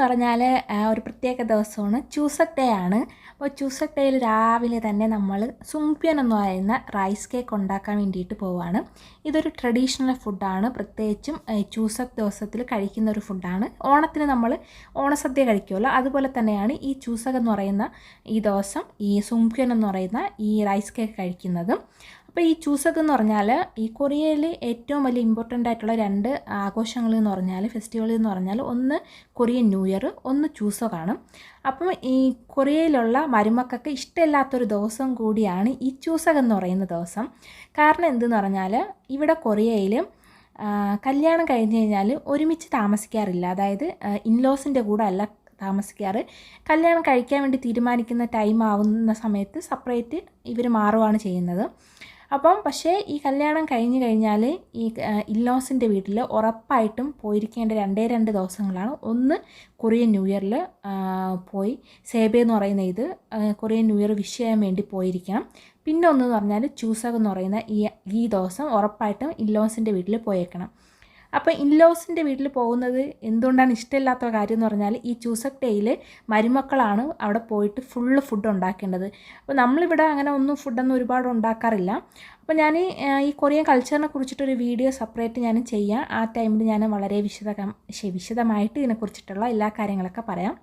എന്ന് പറഞ്ഞാൽ ഒരു പ്രത്യേക ദിവസമാണ് ചൂസക് ഡേ ആണ്. അപ്പോൾ ചൂസക് ഡേയിൽ രാവിലെ തന്നെ നമ്മൾ സുംപ്യൻ എന്ന് പറയുന്ന റൈസ് കേക്ക് ഉണ്ടാക്കാൻ വേണ്ടിയിട്ട് പോവുകയാണ് ഇതൊരു ട്രഡീഷണൽ ഫുഡാണ്. പ്രത്യേകിച്ചും ചൂസക് ദിവസത്തിൽ കഴിക്കുന്ന ഒരു ഫുഡാണ്. ഓണത്തിന് നമ്മൾ ഓണസദ്യ കഴിക്കുമല്ലോ. അതുപോലെ തന്നെയാണ് ഈ ചൂസക് എന്ന് പറയുന്ന ഈ ദിവസം ഈ സുംപ്യൻ എന്ന് പറയുന്ന ഈ റൈസ് കേക്ക് കഴിക്കുന്നത്. അപ്പോൾ ഈ ചൂസക് എന്ന് പറഞ്ഞാൽ ഈ കൊറിയയിൽ ഏറ്റവും വലിയ ഇമ്പോർട്ടന്റ് ആയിട്ടുള്ള രണ്ട് ആഘോഷങ്ങൾ എന്ന് പറഞ്ഞാൽ ഫെസ്റ്റിവൽ എന്ന് പറഞ്ഞാൽ ഒന്ന് കൊറിയൻ ന്യൂ ഇയർ ഒന്ന് ചൂസകാണ്. അപ്പം ഈ കൊറിയയിലുള്ള മരുമക്കൾക്ക് ഇഷ്ടമില്ലാത്തൊരു ദിവസം കൂടിയാണ് ഈ ചൂസക് എന്ന് പറയുന്ന ദിവസം. കാരണം എന്തെന്ന് പറഞ്ഞാൽ ഇവിടെ കൊറിയയിൽ കല്യാണം കഴിഞ്ഞ് കഴിഞ്ഞാൽ ഒരുമിച്ച് താമസിക്കാറില്ല. അതായത് ഇൻലോസിന്റെ കൂടെ അല്ല താമസിക്കാറ്. കല്യാണം കഴിക്കാൻ വേണ്ടി തീരുമാനിക്കുന്ന ടൈം ആവുന്ന സമയത്ത് സെപ്പറേറ്റ് ഇവർ മാറുകയാണ് ചെയ്യുന്നത്. അപ്പം പക്ഷേ ഈ കല്യാണം കഴിഞ്ഞ് കഴിഞ്ഞാൽ ഈ ഇല്ലോസിന്റെ വീട്ടിൽ ഉറപ്പായിട്ടും പോയിരിക്കേണ്ട രണ്ടേ രണ്ട് ദിവസങ്ങളാണ്. ഒന്ന് കൊറിയൻ ന്യൂ ഇയറിൽ പോയി സേബ എന്ന് പറയുന്ന ഇത് കൊറിയൻ ന്യൂ ഇയർ വിഷ് ചെയ്യാൻ വേണ്ടി പോയിരിക്കണം. പിന്നെ ഒന്നെന്ന് പറഞ്ഞാൽ ചൂസക് എന്ന് പറയുന്ന ഈ ഈ ദിവസം ഉറപ്പായിട്ടും ഇല്ലോസിന്റെ വീട്ടിൽ പോയേക്കണം. അപ്പോൾ ഇൻലോസിന്റെ വീട്ടിൽ പോകുന്നത് എന്തുകൊണ്ടാണ് ഇഷ്ടമില്ലാത്ത കാര്യം എന്ന് പറഞ്ഞാൽ ഈ ചൂസക് ഡേയിൽ മരുമക്കളാണ് അവിടെ പോയിട്ട് ഫുള്ള് ഫുഡ് ഉണ്ടാക്കേണ്ടത്. അപ്പോൾ നമ്മളിവിടെ അങ്ങനെ ഒന്നും ഫുഡൊന്നും ഒരുപാട് ഉണ്ടാക്കാറില്ല. അപ്പോൾ ഞാൻ ഈ കൊറിയൻ കൾച്ചറിനെ കുറിച്ചിട്ടൊരു വീഡിയോ സെപ്പറേറ്റ് ഞാൻ ചെയ്യാം. ആ ടൈമിൽ ഞാൻ വളരെ വിശദ വിശദമായിട്ട് ഇതിനെക്കുറിച്ചിട്ടുള്ള എല്ലാ കാര്യങ്ങളൊക്കെ പറയാം.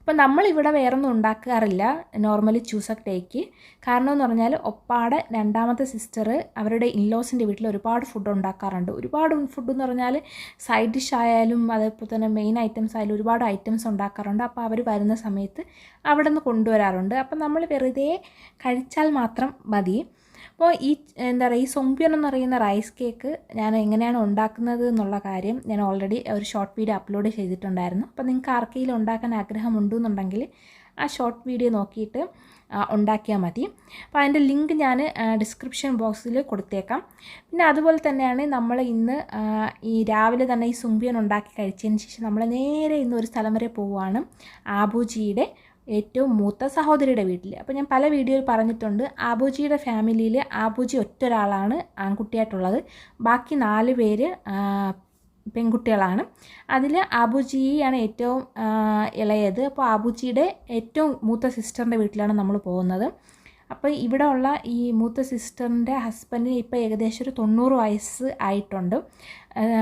അപ്പോൾ നമ്മളിവിടെ വേറൊന്നും ഉണ്ടാക്കാറില്ല. നോർമലി ചൂസക് ടേക്ക് കാരണം എന്ന് പറഞ്ഞാൽ ഒപ്പാടെ രണ്ടാമത്തെ സിസ്റ്റർ അവരുടെ ഇൻലോസിന്റെ വീട്ടിൽ ഒരുപാട് ഫുഡ് ഉണ്ടാക്കാറുണ്ട്. ഒരുപാട് ഫുഡ് എന്ന് പറഞ്ഞാൽ സൈഡ് ഡിഷ് ആയാലും അതേപോലെ തന്നെ മെയിൻ ഐറ്റംസ് ആയാലും ഒരുപാട് ഐറ്റംസ് ഉണ്ടാക്കാറുണ്ട്. അപ്പോൾ അവർ വരുന്ന സമയത്ത് അവിടെ നിന്ന് കൊണ്ടുവരാറുണ്ട്. അപ്പം നമ്മൾ വെറുതെ കഴിച്ചാൽ മാത്രം മതി. അപ്പോൾ ഈ എന്താ പറയുക ഈ സൊമ്പ്യൻ എന്ന് പറയുന്ന റൈസ് കേക്ക് ഞാൻ എങ്ങനെയാണ് ഉണ്ടാക്കുന്നത് എന്നുള്ള കാര്യം ഞാൻ ഓൾറെഡി ഒരു ഷോർട്ട് വീഡിയോ അപ്ലോഡ് ചെയ്തിട്ടുണ്ടായിരുന്നു. അപ്പോൾ നിങ്ങൾക്ക് ആർക്കെങ്കിലും ഉണ്ടാക്കാൻ ആഗ്രഹമുണ്ടെന്നുണ്ടെങ്കിൽ ആ ഷോർട്ട് വീഡിയോ നോക്കിയിട്ട് ഉണ്ടാക്കിയാൽ മതി. അപ്പോൾ അതിന്റെ ലിങ്ക് ഞാൻ ഡിസ്ക്രിപ്ഷൻ ബോക്സിൽ കൊടുത്തേക്കാം. പിന്നെ അതുപോലെ തന്നെയാണ് നമ്മൾ ഇന്ന് ഈ രാവിലെ തന്നെ ഈ സുംബിയൻ ഉണ്ടാക്കി കഴിച്ചതിന് ശേഷം നമ്മൾ നേരെ ഇന്ന് ഒരു സ്ഥലം വരെ പോവുകയാണ് ആബുജിയുടെ ഏറ്റവും മൂത്ത സഹോദരിയുടെ വീട്ടിൽ അപ്പോൾ ഞാൻ പല വീഡിയോയിൽ പറഞ്ഞിട്ടുണ്ട് ആബുജിയുടെ ഫാമിലിയിൽ ആബുജി ഒറ്റ ഒരാളാണ് ആൺകുട്ടിയായിട്ടുള്ളത്. ബാക്കി നാല് പേര് പെൺകുട്ടികളാണ്. അതിൽ ആബുജിയാണ് ഏറ്റവും ഇളയത്. അപ്പോൾ ആബുജിയുടെ ഏറ്റവും മൂത്ത സിസ്റ്ററിന്റെ വീട്ടിലാണ് നമ്മൾ പോകുന്നത്. അപ്പോൾ ഇവിടെ ഉള്ള ഈ മൂത്ത സിസ്റ്ററിന്റെ ഹസ്ബൻഡിന് ഇപ്പോൾ ഏകദേശം ഒരു തൊണ്ണൂറ് വയസ്സ് ആയിട്ടുണ്ട്.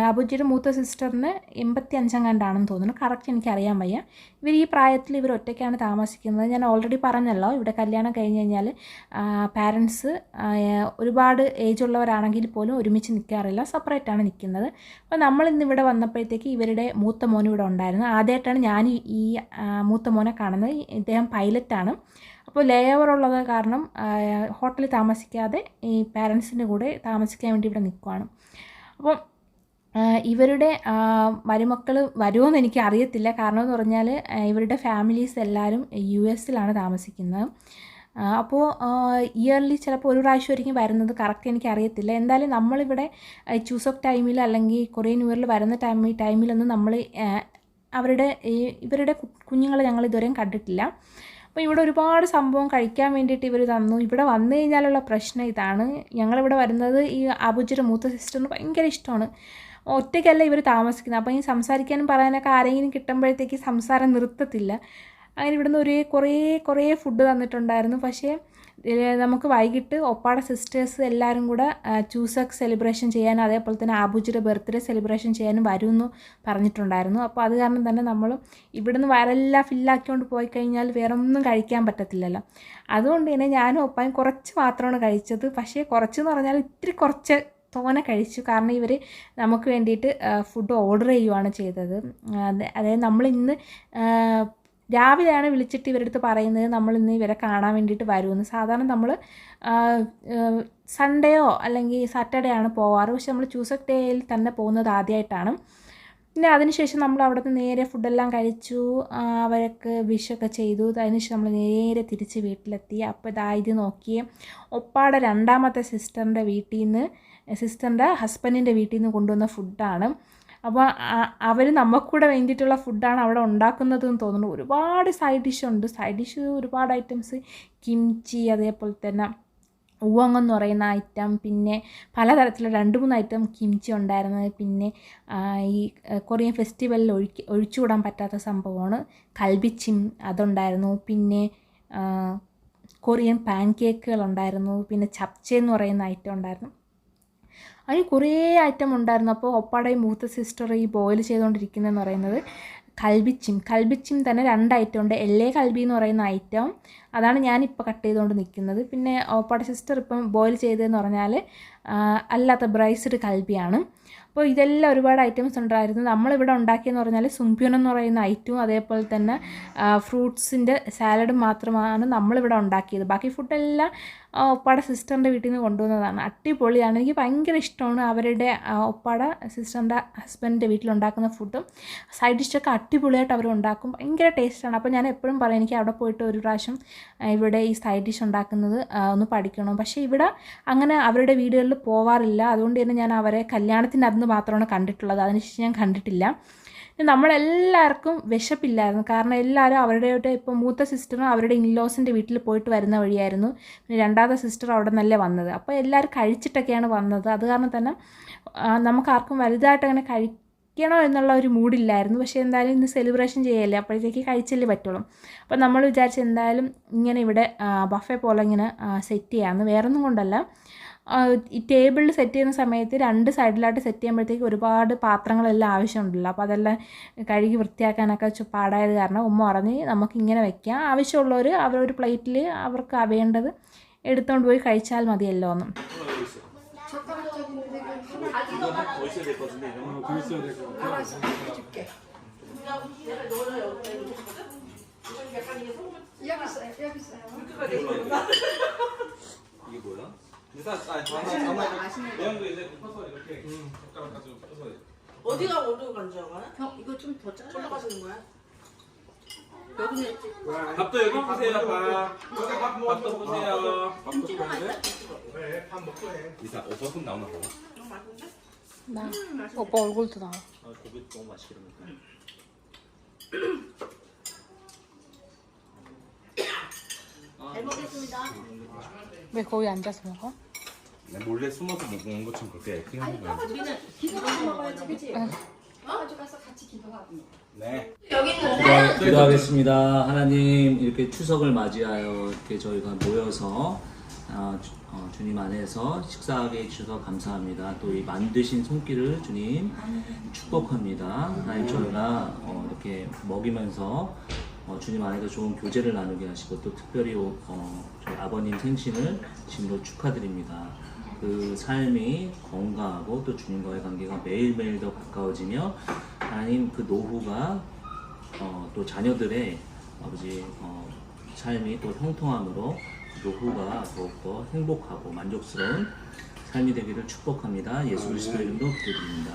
അബുജിയുടെ മൂത്ത സിസ്റ്ററിന് എൺപത്തി അഞ്ചാം കണ്ടാണെന്ന് തോന്നുന്നു. കറക്റ്റ് എനിക്ക് അറിയാൻ വയ്യ. ഇവർ ഈ പ്രായത്തിൽ ഇവർ ഒറ്റയ്ക്കാണ് താമസിക്കുന്നത്. ഞാൻ ഓൾറെഡി പറഞ്ഞല്ലോ ഇവിടെ കല്യാണം കഴിഞ്ഞ് കഴിഞ്ഞാൽ പാരൻസ് ഒരുപാട് ഏജ് ഉള്ളവരാണെങ്കിൽ പോലും ഒരുമിച്ച് നിൽക്കാറില്ല സെപ്പറേറ്റ് ആണ് നിൽക്കുന്നത് അപ്പോൾ നമ്മൾ ഇന്ന് ഇവിടെ വന്നപ്പോഴത്തേക്ക് ഇവരുടെ മൂത്ത മോൻ ഇവിടെ ഉണ്ടായിരുന്നു. ആദ്യമായിട്ടാണ് ഞാൻ ഈ മൂത്ത മോനെ കാണുന്നത്. ഇദ്ദേഹം പൈലറ്റാണ് അപ്പോൾ ലേ ഓവർ ഉള്ളത് കാരണം ഹോട്ടലിൽ താമസിക്കാതെ ഈ പാരൻസിന്റെ കൂടെ താമസിക്കാൻ വേണ്ടി ഇവിടെ നിൽക്കുവാണ് അപ്പം ഇവരുടെ മരുമക്കൾ വരുമോയെന്ന് എനിക്ക് അറിയത്തില്ല. കാരണം എന്ന് പറഞ്ഞാൽ ഇവരുടെ ഫാമിലീസ് എല്ലാവരും യു എസിലാണ് താമസിക്കുന്നത്. അപ്പോൾ ഇയർലി ചിലപ്പോൾ ഒരു പ്രാവശ്യം ആയിരിക്കും വരുന്നത്. കറക്റ്റ് എനിക്ക് അറിയത്തില്ല. എന്തായാലും നമ്മളിവിടെ ചൂസ് ഓഫ് ടൈമിൽ അല്ലെങ്കിൽ കൊറിയൻ ന്യൂ ഇയറിൽ വരുന്ന ടൈമിൽ ടൈമിലൊന്നും നമ്മൾ അവരുടെ ഇവരുടെ കുഞ്ഞുങ്ങളെ ഞങ്ങൾ ഇതുവരെയും കണ്ടിട്ടില്ല. അപ്പോൾ ഇവിടെ ഒരുപാട് സംഭവം കഴിക്കാൻ വേണ്ടിയിട്ട് ഇവർ തന്നു. ഇവിടെ വന്നു കഴിഞ്ഞാലുള്ള പ്രശ്നം ഇതാണ്. ഞങ്ങളിവിടെ വരുന്നത് ഈ അബുജിയുടെ മൂത്ത സിസ്റ്ററിന് ഭയങ്കര ഇഷ്ടമാണ്. ഒറ്റയ്ക്കല്ല ഇവർ താമസിക്കുന്നത്. അപ്പോൾ ഈ സംസാരിക്കാനും പറയാനൊക്കെ ആരെങ്കിലും കിട്ടുമ്പോഴത്തേക്ക് സംസാരം നിർത്തത്തില്ല. അങ്ങനെ ഇവിടുന്ന് ഒരേ കുറേ കുറേ ഫുഡ് തന്നിട്ടുണ്ടായിരുന്നു. പക്ഷേ നമുക്ക് വൈകിട്ട് ഒപ്പാട സിസ്റ്റേഴ്സ് എല്ലാവരും കൂടെ ചൂസക് സെലിബ്രേഷൻ ചെയ്യാനും അതേപോലെ തന്നെ ആബുജിയുടെ ബർത്ത്ഡേ സെലിബ്രേഷൻ ചെയ്യാനും വരുമെന്ന് പറഞ്ഞിട്ടുണ്ടായിരുന്നു. അപ്പോൾ അത് കാരണം തന്നെ നമ്മൾ ഇവിടുന്ന് വരെല്ലാം ഫില്ലാക്കിക്കൊണ്ട് പോയി കഴിഞ്ഞാൽ വേറെ ഒന്നും കഴിക്കാൻ പറ്റത്തില്ലല്ലോ. അതുകൊണ്ട് തന്നെ ഞാനും ഒപ്പായും കുറച്ച് മാത്രമാണ് കഴിച്ചത്. പക്ഷേ കുറച്ച് എന്ന് പറഞ്ഞാൽ ഇത്തിരി കുറച്ച് തോനെ കഴിച്ചു. കാരണം ഇവർ നമുക്ക് വേണ്ടിയിട്ട് ഫുഡ് ഓർഡർ ചെയ്യുവാണ് ചെയ്തത്. അതായത് നമ്മൾ ഇന്ന് രാവിലെയാണ് വിളിച്ചിട്ട് ഇവരുടെ അടുത്ത് പറയുന്നത് നമ്മൾ ഇന്ന് ഇവരെ കാണാൻ വേണ്ടിയിട്ട് വരുമെന്ന്. സാധാരണ നമ്മൾ സൺഡേയോ അല്ലെങ്കിൽ സാറ്റർഡേ ആണ് പോവാറ്. പക്ഷെ നമ്മൾ ചൂസക് ഡേയിൽ തന്നെ പോകുന്നത് ആദ്യമായിട്ടാണ് പിന്നെ അതിനുശേഷം നമ്മൾ അവിടെ നിന്ന് നേരെ ഫുഡെല്ലാം കഴിച്ചു. അവരൊക്കെ വിഷൊക്കെ ചെയ്തു. അതിനുശേഷം നമ്മൾ നേരെ തിരിച്ച് വീട്ടിലെത്തി. അപ്പോൾ ഇതാ ഇത് നോക്കിയേ ഒപ്പാടെ രണ്ടാമത്തെ സിസ്റ്ററിന്റെ വീട്ടിൽ നിന്ന് സിസ്റ്ററിന്റെ ഹസ്ബൻഡിന്റെ വീട്ടിൽ നിന്ന് കൊണ്ടുവന്ന ഫുഡാണ് അപ്പോൾ അവർ നമുക്കൂടെ വേണ്ടിയിട്ടുള്ള ഫുഡാണ് അവിടെ ഉണ്ടാക്കുന്നതെന്ന് തോന്നുന്നു. ഒരുപാട് സൈഡ് ഡിഷ് ഉണ്ട്. സൈഡ് ഡിഷ് ഒരുപാട് ഐറ്റംസ് കിംച്ചി അതേപോലെ തന്നെ ഉവങ് എന്ന് പറയുന്ന ഐറ്റം പിന്നെ പലതരത്തിലുള്ള രണ്ട് മൂന്ന് ഐറ്റം കിംച്ചി ഉണ്ടായിരുന്നത്. പിന്നെ ഈ കൊറിയൻ ഫെസ്റ്റിവലിൽ ഒഴിക്ക് ഒഴിച്ചുകൂടാൻ പറ്റാത്ത സംഭവമാണ്. കൽബിച്ചിം അതുണ്ടായിരുന്നു. പിന്നെ കൊറിയൻ പാൻ കേക്കുകൾ ഉണ്ടായിരുന്നു. പിന്നെ ചപ്ചെ എന്ന് പറയുന്ന ഐറ്റം ഉണ്ടായിരുന്നു. അതിന് കുറേ ഐറ്റം ഉണ്ടായിരുന്നു. അപ്പോൾ ഒപ്പാടയും മൂത്ത സിസ്റ്റർ ഈ ബോയിൽ ചെയ്തുകൊണ്ടിരിക്കുന്നതെന്ന് പറയുന്നത് കൽബിച്ചിം കൽബിച്ചിം തന്നെ രണ്ട് ഐറ്റം ഉണ്ട്. എല്ലേ കൽബി എന്ന് പറയുന്ന ഐറ്റം അതാണ് ഞാനിപ്പോൾ കട്ട് ചെയ്തുകൊണ്ട് നിൽക്കുന്നത് പിന്നെ ഓപ്പാട സിസ്റ്റർ ഇപ്പം ബോയിൽ ചെയ്തതെന്ന് പറഞ്ഞാൽ അല്ലാത്ത ബ്രൈസ്ഡ് കൽബിയാണ്. അപ്പോൾ ഇതെല്ലാം ഒരുപാട് ഐറ്റംസ് ഉണ്ടായിരുന്നു. നമ്മളിവിടെ ഉണ്ടാക്കിയെന്ന് പറഞ്ഞാൽ സുംപ്യൂൺ എന്ന് പറയുന്ന ഐറ്റവും അതേപോലെ തന്നെ ഫ്രൂട്ട്സിന്റെ സാലഡും മാത്രമാണ് നമ്മളിവിടെ ഉണ്ടാക്കിയത്. ബാക്കി ഫുഡെല്ലാം ഒപ്പാടെ സിസ്റ്ററിന്റെ വീട്ടിൽ നിന്ന് കൊണ്ടുവന്നതാണ്. അടിപൊളിയാണ്. എനിക്ക് ഭയങ്കര ഇഷ്ടമാണ് അവരുടെ ഒപ്പാടെ സിസ്റ്ററിന്റെ ഹസ്ബൻഡിന്റെ വീട്ടിലുണ്ടാക്കുന്ന ഫുഡും സൈഡ് ഡിഷൊക്കെ അടിപൊളിയായിട്ട് അവർ ഉണ്ടാക്കും. ഭയങ്കര ടേസ്റ്റാണ് അപ്പോൾ ഞാൻ എപ്പോഴും പറയും എനിക്ക് അവിടെ പോയിട്ട് ഒരു പ്രാവശ്യം ഇവിടെ ഈ സൈഡ് ഡിഷ് ഉണ്ടാക്കുന്നത് ഒന്ന് പഠിക്കണം. പക്ഷേ ഇവിടെ അങ്ങനെ അവരുടെ വീടുകളിൽ പോവാറില്ല. അതുകൊണ്ട് തന്നെ ഞാൻ അവരെ കല്യാണത്തിന്റെ അന്ന് മാത്രമാണ് കണ്ടിട്ടുള്ളത്. അതിനുശേഷം ഞാൻ കണ്ടിട്ടില്ല. നമ്മളെല്ലാവർക്കും വിശപ്പില്ലായിരുന്നു. കാരണം എല്ലാവരും അവരുടെ ഇപ്പം മൂത്ത സിസ്റ്ററും അവരുടെ ഇൻലോസിന്റെ വീട്ടിൽ പോയിട്ട് വരുന്ന വഴിയായിരുന്നു. പിന്നെ രണ്ടാമത്തെ സിസ്റ്റർ അവിടെ നിന്നല്ലേ വന്നത്. അപ്പോൾ എല്ലാവരും കഴിച്ചിട്ടൊക്കെയാണ് വന്നത്. അത് കാരണം തന്നെ നമുക്കാർക്കും വലുതായിട്ട് അങ്ങനെ കഴിക്കണോ എന്നുള്ള ഒരു മൂഡില്ലായിരുന്നു പക്ഷേ എന്തായാലും ഇന്ന് സെലിബ്രേഷൻ ചെയ്യല്ലേ? അപ്പോഴത്തേക്ക് കഴിച്ചല്ലേ പറ്റുള്ളൂ. അപ്പോൾ നമ്മൾ വിചാരിച്ച് എന്തായാലും ഇങ്ങനെ ഇവിടെ ബഫേ പോലെ ഇങ്ങനെ സെറ്റ് ചെയ്യാമെന്ന്. വേറൊന്നും കൊണ്ടല്ല. ഈ ടേബിളിൽ സെറ്റ് ചെയ്യുന്ന സമയത്ത് രണ്ട് സൈഡിലായിട്ട് സെറ്റ് ചെയ്യുമ്പോഴത്തേക്ക് ഒരുപാട് പാത്രങ്ങളെല്ലാം ആവശ്യമുണ്ടല്ലോ അപ്പോൾ അതെല്ലാം കഴുകി വൃത്തിയാക്കാനൊക്കെ ചു- പാടായത് കാരണം ഉമ്മ പറഞ്ഞ് നമുക്ക് ഇങ്ങനെ വെക്കാം ആവശ്യമുള്ളവർ അവരൊരു പ്ലേറ്റിൽ അവർക്ക് വേണ്ടത് എടുത്തുകൊണ്ട് പോയി കഴിച്ചാൽ മതിയല്ലോ എന്ന് 이게 뭐야? 일단 아니 하나 모양도 있는데 퍼서 이렇게 젓가락 가지고 퍼서 어디가 어디로 간지 영화는? 형 이거 좀 더 잘라. 올라가시는 거야? 여기는 밥도 여기 보세요 밥. 밥도 보세요. 김치만 있다. 이사 어버섯 나오나 봐 너무 맛있는데? 나 오빠 얼굴도 나와. 아, 고기 너무 먹네 잘 먹겠습니다. 왜 거기 앉아서 먹어? 내 몰래 숨어서 먹는 것처럼 그렇게 액팅 하는 거야 우리는 기도하고 먹어야지, 그치? 가져가서 같이 기도하고. 네 여기는 기도하겠습니다. 하나님 이렇게 추석을 맞이하여 이렇게 저희가 모여서 어, 주, 어, 주님 안에서 식사하게 해주셔서 감사합니다. 또 이 만드신 손길을 주님 축복합니다. 하나님 저희가 어, 이렇게 먹이면서 어, 주님 안에서 좋은 교제를 나누게 하시고 또 특별히 어, 저희 아버님 생신을 진로 축하드립니다. 그 삶이 건강하고 또 주님과의 관계가 매일매일 더 가까워지며 하나님 그 노후가 어, 또 자녀들의 아버지 어, 삶이 또 형통함으로 노후가 더욱더 행복하고 만족스러운 삶이 되기를 축복합니다. 예수 그리스도의 이름으로 기도드립니다.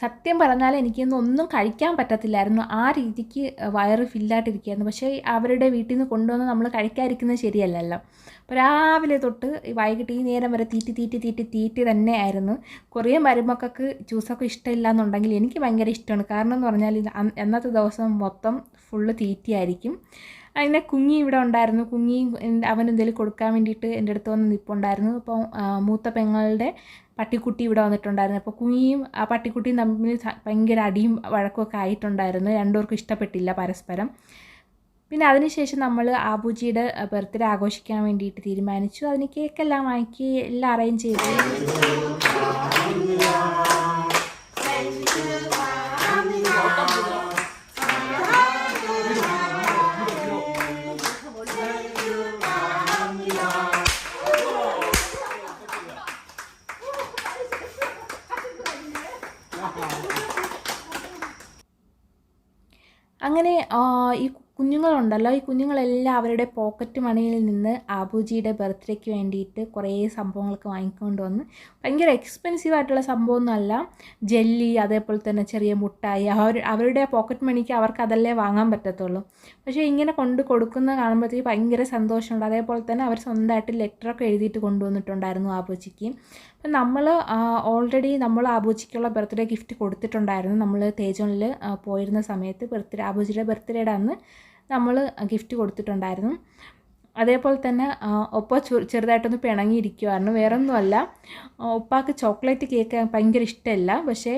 സത്യം പറഞ്ഞാൽ എനിക്കൊന്നും കഴിക്കാൻ പറ്റത്തില്ലായിരുന്നു. ആ രീതിക്ക് വയറ് ഫില്ലായിട്ടിരിക്കുകയായിരുന്നു. പക്ഷേ അവരുടെ വീട്ടിൽ നിന്ന് കൊണ്ടുവന്ന് നമ്മൾ കഴിക്കാതിരിക്കുന്നത് ശരിയല്ലല്ലോ. അപ്പോൾ രാവിലെ തൊട്ട് വൈകിട്ട് ഈ നേരം വരെ തീറ്റി തീറ്റി തീറ്റി തീറ്റി തന്നെ ആയിരുന്നു കുറേ മരുമക്കൾക്ക് ജ്യൂസൊക്കെ ഇഷ്ടമില്ല എന്നുണ്ടെങ്കിൽ എനിക്ക് ഭയങ്കര ഇഷ്ടമാണ് കാരണം എന്ന് പറഞ്ഞാൽ അന്നത്തെ ദിവസം മൊത്തം ഫുള്ള് തീറ്റിയായിരിക്കും. അതിനെ കുഞ്ഞി ഇവിടെ ഉണ്ടായിരുന്നു. കുഞ്ഞി അവൻ എന്തെങ്കിലും കൊടുക്കാൻ വേണ്ടിയിട്ട് എന്റെ അടുത്ത് വന്ന് നിൽപ്പുണ്ടായിരുന്നു അപ്പോൾ മൂത്ത പെങ്ങളുടെ പട്ടിക്കുട്ടി ഇവിടെ വന്നിട്ടുണ്ടായിരുന്നു. അപ്പോൾ കുഞ്ഞിയും ആ പട്ടിക്കുട്ടിയും തമ്മിൽ ഭയങ്കര അടിയും വഴക്കുമൊക്കെ ആയിട്ടുണ്ടായിരുന്നു. രണ്ടുപേർക്കും ഇഷ്ടപ്പെട്ടില്ല പരസ്പരം. പിന്നെ അതിനുശേഷം നമ്മൾ ആബുജിയുടെ ബർത്ത്ഡേ ആഘോഷിക്കാൻ വേണ്ടിയിട്ട് തീരുമാനിച്ചു. അതിന് കേക്കെല്ലാം വാങ്ങിക്കുകയും എല്ലാം അറേഞ്ച് ചെയ്തു. കുഞ്ഞുങ്ങളുണ്ടല്ലോ ഈ കുഞ്ഞുങ്ങളെല്ലാം അവരുടെ പോക്കറ്റ് മണിയിൽ നിന്ന് ആബുജിയുടെ ബർത്ത്ഡേക്ക് വേണ്ടിയിട്ട് കുറേ സംഭവങ്ങളൊക്കെ വാങ്ങിക്കൊണ്ട് വന്ന് ഭയങ്കര എക്സ്പെൻസീവ് ആയിട്ടുള്ള സംഭവമൊന്നുമല്ല. ജെല്ലി അതേപോലെ തന്നെ ചെറിയ മുട്ടായി അവർ അവരുടെ പോക്കറ്റ് മണിക്ക് അവർക്ക് അതല്ലേ വാങ്ങാൻ പറ്റത്തുള്ളൂ. പക്ഷേ ഇങ്ങനെ കൊണ്ട് കൊടുക്കുന്ന കാണുമ്പോഴത്തേക്ക് ഭയങ്കര സന്തോഷമുണ്ട്. അതേപോലെ തന്നെ അവർ സ്വന്തമായിട്ട് ലെറ്ററൊക്കെ എഴുതിയിട്ട് കൊണ്ടുവന്നിട്ടുണ്ടായിരുന്നു ആബുജിക്ക്. അപ്പം നമ്മൾ ഓൾറെഡി നമ്മൾ ആബുജിക്കുള്ള ബർത്ത്ഡേ ഗിഫ്റ്റ് കൊടുത്തിട്ടുണ്ടായിരുന്നു. നമ്മൾ തേജോണിൽ പോയിരുന്ന സമയത്ത് ബർത്ത്ഡേ ആബുജിയുടെ ബർത്ത്ഡേയുടെ അന്ന് നമ്മൾ ഗിഫ്റ്റ് കൊടുത്തിട്ടുണ്ടായിരുന്നു. അതേപോലെ തന്നെ ഒപ്പ ചെറുതായിട്ടൊന്ന് പിണങ്ങിയിരിക്കുമായിരുന്നു വേറെ ഒന്നുമല്ല ആ, ഉപ്പാക്ക് ചോക്ലേറ്റ് കേക്ക് ഭയങ്കര ഇഷ്ടമല്ല. പക്ഷേ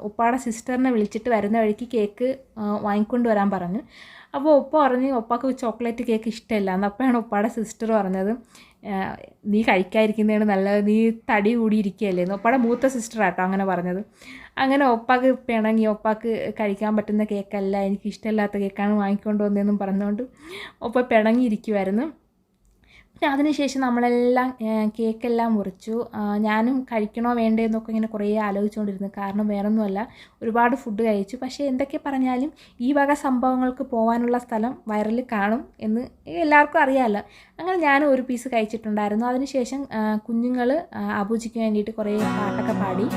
ഒപ്പാടെ സിസ്റ്ററിനെ വിളിച്ചിട്ട് വരുന്ന വഴിക്ക് കേക്ക് വാങ്ങിക്കൊണ്ട് വരാൻ പറഞ്ഞു. അപ്പോൾ ഒപ്പ പറഞ്ഞ് ഒപ്പാക്ക് ചോക്ലേറ്റ് കേക്ക് ഇഷ്ടമല്ല. എന്ന് ഉപ്പാടെ സിസ്റ്റർ പറഞ്ഞത് നീ കഴിക്കാതിരിക്കുന്നതാണ് നല്ലത് നീ തടി കൂടിയിരിക്കുകയല്ലേ. എന്ന് ഒപ്പയുടെ മൂത്ത സിസ്റ്റർ ആട്ടോ അങ്ങനെ പറഞ്ഞത്. അങ്ങനെ ഒപ്പാക്ക് പിണങ്ങി ഒപ്പാക്ക് കഴിക്കാൻ പറ്റുന്ന കേക്കല്ല എനിക്ക് ഇഷ്ടമില്ലാത്ത കേക്കാണ് വാങ്ങിക്കൊണ്ട് വന്നതെന്നും പറഞ്ഞുകൊണ്ട് ഒപ്പ പിണങ്ങിയിരിക്കുമായിരുന്നു പിന്നെ അതിനുശേഷം നമ്മളെല്ലാം കേക്കെല്ലാം മുറിച്ചു. ഞാനും കഴിക്കണോ വേണ്ടേ എന്നൊക്കെ ഇങ്ങനെ കുറേ ആലോചിച്ചുകൊണ്ടിരുന്നു. കാരണം വേറൊന്നുമല്ല ഒരുപാട് ഫുഡ് കഴിച്ചു. പക്ഷേ എന്തൊക്കെ പറഞ്ഞാലും ഈ വക സംഭവങ്ങൾക്ക് പോകാനുള്ള സ്ഥലം വയറിൽ കാണും എന്ന് എല്ലാവർക്കും അറിയാമല്ലോ. അങ്ങനെ ഞാനും ഒരു പീസ് കഴിച്ചിട്ടുണ്ടായിരുന്നു. അതിനുശേഷം കുഞ്ഞുങ്ങൾ അബൂജിക്ക് വേണ്ടിയിട്ട് കുറേ പാട്ടൊക്കെ പാടി.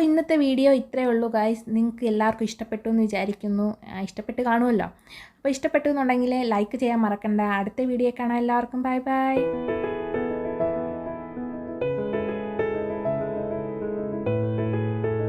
അപ്പോൾ ഇന്നത്തെ വീഡിയോ ഇത്രയേ ഉള്ളൂ ഗായ്സ് നിങ്ങൾക്ക് എല്ലാവർക്കും ഇഷ്ടപ്പെട്ടു എന്ന് വിചാരിക്കുന്നു. ഇഷ്ടപ്പെട്ട് കാണുമല്ലോ. അപ്പോൾ ഇഷ്ടപ്പെട്ടു എന്നുണ്ടെങ്കിൽ ലൈക്ക് ചെയ്യാൻ മറക്കണ്ട. അടുത്ത വീഡിയോ കാണാം. എല്ലാവർക്കും ബൈ ബൈ